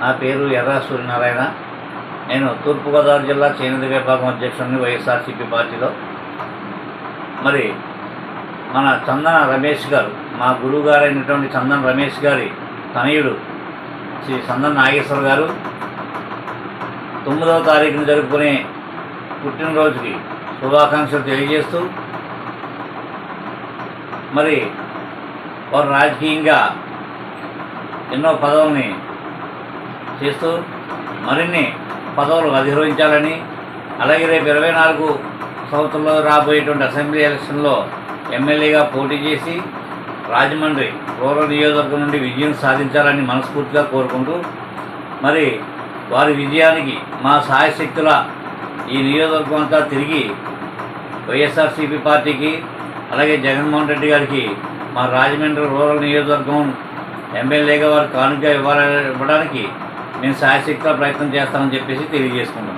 నా పేరు ఎర్రా సూర్యనారాయణ. నేను తూర్పుగోదావరి జిల్లా చేనేత విభాగం అధ్యక్షుడిని వైఎస్ఆర్సీపీ పార్టీలో. మరి మన చందన రమేష్ గారు మా గురువు గారైనటువంటి చందన రమేష్ గారి తనయుడు శ్రీ చందన నాగేశ్వర గారు తొమ్మిదవ తారీఖున జరుపుకునే పుట్టినరోజుకి శుభాకాంక్షలు తెలియజేస్తూ మరి వారు రాజకీయంగా ఎన్నో పదవుల్ని చేస్తూ మరిన్ని పదవులు అధిరోహించాలని అలాగే రేపు ఇరవై నాలుగు సంవత్సరంలో రాబోయేటువంటి అసెంబ్లీ ఎలక్షన్లో ఎమ్మెల్యేగా పోటీ చేసి రాజమండ్రి రూరల్ నియోజకవర్గం నుండి విజయం సాధించాలని మనస్ఫూర్తిగా కోరుకుంటూ మరి వారి విజయానికి మా సహాయశక్తుల ఈ నియోజకవర్గం అంతా తిరిగి వైఎస్ఆర్సీపీ పార్టీకి అలాగే జగన్మోహన్ రెడ్డి గారికి మా రాజమండ్రి రూరల్ నియోజకవర్గం ఎమ్మెల్యేగా వారు కానుక ఇవ్వాలని ఇవ్వడానికి నేను సాయశక్తిగా ప్రయత్నం చేస్తానని చెప్పేసి తెలియజేసుకుంటున్నాను